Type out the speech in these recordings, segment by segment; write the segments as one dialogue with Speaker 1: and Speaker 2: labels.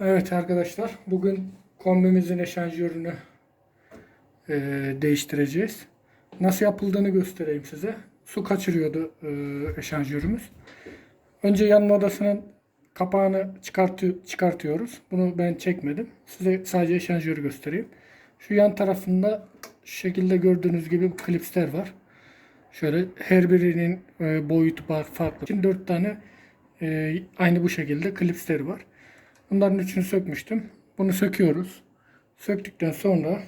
Speaker 1: Evet arkadaşlar bugün kombimizin eşanjörünü e, değiştireceğiz. Nasıl yapıldığını göstereyim size. Su kaçırıyordu e, eşanjörümüz. Önce yanma odasının kapağını çıkartı, çıkartıyoruz. Bunu ben çekmedim. Size sadece eşanjörü göstereyim. Şu yan tarafında şu şekilde gördüğünüz gibi klipsler var. Şöyle her birinin e, boyutu farklı. Şimdi 4 tane e, aynı bu şekilde klipsleri var. Bunların üçünü sökmüştüm. Bunu söküyoruz. Söktükten sonra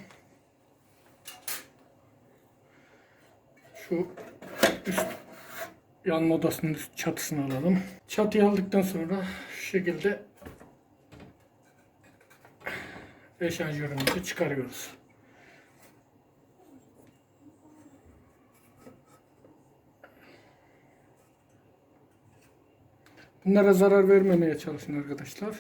Speaker 1: şu üst yanma odasının üst çatısını alalım. Çatıyı aldıktan sonra şu şekilde eşanjörümüzü çıkarıyoruz. Bunlara zarar vermemeye çalışın arkadaşlar.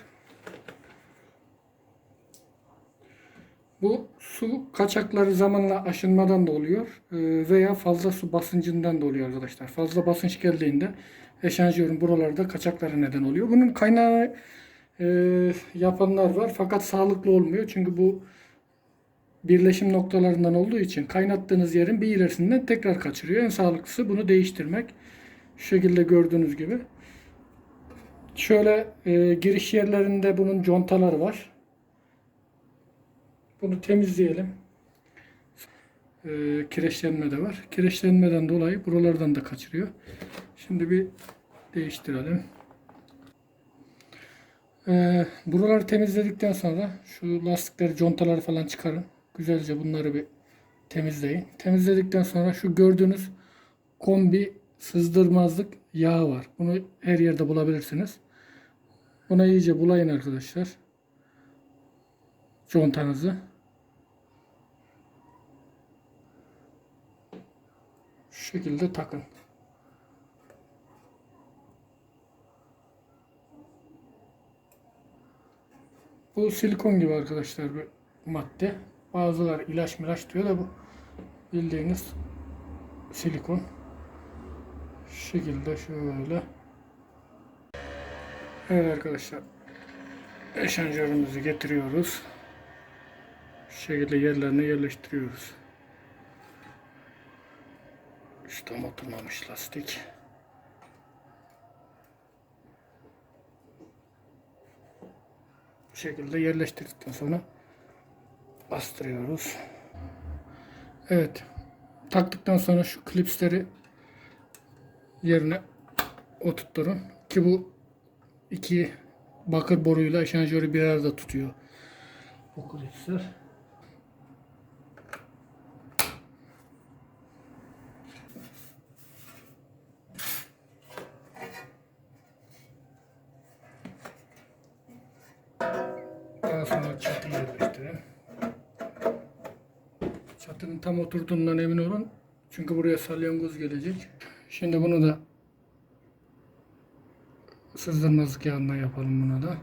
Speaker 1: Bu su kaçakları zamanla aşınmadan da oluyor e, veya fazla su basıncından da oluyor arkadaşlar. Fazla basınç geldiğinde eşanjörün buralarda kaçakları neden oluyor. Bunun kaynağı e, yapanlar var fakat sağlıklı olmuyor. Çünkü bu birleşim noktalarından olduğu için kaynattığınız yerin bir ilerisinden tekrar kaçırıyor. En sağlıklısı bunu değiştirmek. Şu şekilde gördüğünüz gibi. Şöyle e, giriş yerlerinde bunun contaları var. Bunu temizleyelim. E, kireçlenme de var. Kireçlenmeden dolayı buralardan da kaçırıyor. Şimdi bir değiştirelim. E, buraları temizledikten sonra şu lastikleri, contaları falan çıkarın. Güzelce bunları bir temizleyin. Temizledikten sonra şu gördüğünüz kombi sızdırmazlık yağı var. Bunu her yerde bulabilirsiniz. Buna iyice bulayın arkadaşlar. Contanızı. Şekilde takın. Bu silikon gibi arkadaşlar bir madde. Bazıları ilaç milaç diyor da bu bildiğiniz silikon. Şu şekilde şöyle. Evet arkadaşlar. Eşanjörümüzü getiriyoruz. Şu şekilde yerlerine yerleştiriyoruz. Şu tam oturmamış lastik. Bu şekilde yerleştirdikten sonra bastırıyoruz. Evet. Taktıktan sonra şu klipsleri yerine oturtturun ki bu iki bakır boruyla eşanjörü bir arada tutuyor. Bu klipsler. Sonra çatıyı yerleştirin. Çatının tam oturduğundan emin olun. Çünkü buraya salyangoz gelecek. Şimdi bunu da sızdırmazlık yağından yapalım buna da.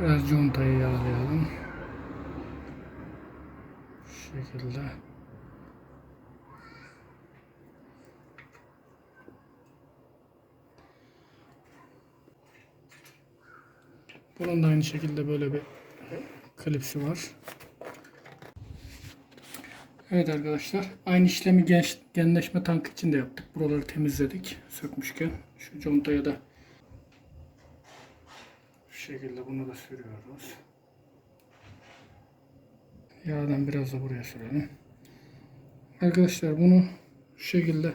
Speaker 1: Biraz contayı yağlayalım. Şu şekilde. Bunun da aynı şekilde böyle bir klipsi var. Evet arkadaşlar aynı işlemi genç, genleşme tankı için de yaptık. Buraları temizledik sökmüşken. Şu contaya da şu şekilde bunu da sürüyoruz. Yağdan biraz da buraya sürelim. Arkadaşlar bunu şu şekilde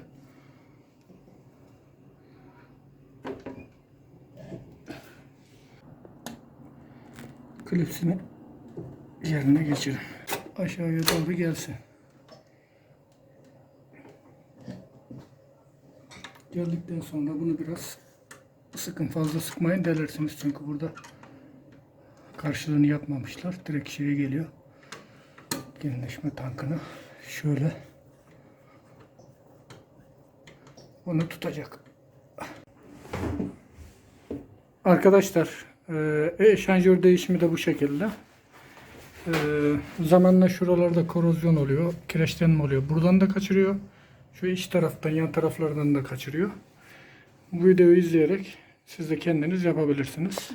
Speaker 1: klipsini yerine geçirin. Aşağıya doğru gelsin. Geldikten sonra bunu biraz sıkın fazla sıkmayın delersiniz çünkü burada karşılığını yapmamışlar. Direkt şeye geliyor. Genleşme tankını şöyle onu tutacak. Arkadaşlar e, eşanjör değişimi de bu şekilde. E, zamanla şuralarda korozyon oluyor. Kireçlenme oluyor. Buradan da kaçırıyor. Şu iç taraftan yan taraflardan da kaçırıyor. Bu videoyu izleyerek Siz de kendiniz yapabilirsiniz.